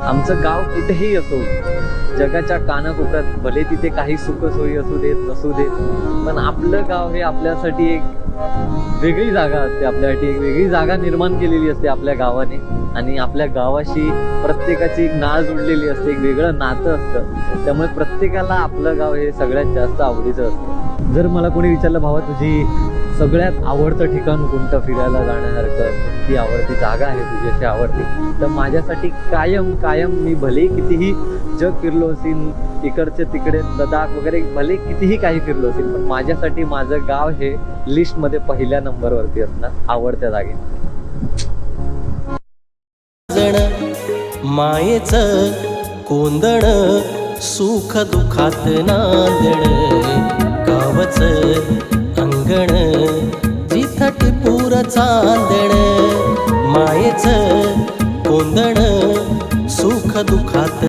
आमचं गाव कुठेही असो जगाच्या कानाकोपऱ्यात भले तिथे काही सुख सोयी असू देत नसू देत पण आपलं गाव हे आपल्यासाठी एक वेगळी जागा असते आपल्यासाठी एक वेगळी जागा निर्माण केलेली असते आपल्या गावाने. आणि आपल्या गावाशी प्रत्येकाची एक नाळ जुडलेली असते एक वेगळं नातं असतं. त्यामुळे प्रत्येकाला आपलं गाव हे सगळ्यात जास्त आवडीचं असतं. जर मला कोणी विचारलं भावा तुझी सगळ्यात आवडतं ठिकाण कोणतं फिरायला जाण्यासारखं? कोणती आवडती जागा आहे तुझी अशी आवडती. तर माझ्यासाठी कायम कायम मी भले कितीही जग फिरलो असेल इकडचे तिकडे लडाख वगैरे भले कितीही काही फिरलो असेल पण माझ्यासाठी माझं गाव हे लिस्टमध्ये पहिल्या नंबरवरती असणार आवडत्या जागे मायेच कोंदण सुख दुखात नांदण गावच चांदण मायेचं कोंदण सुख दुखात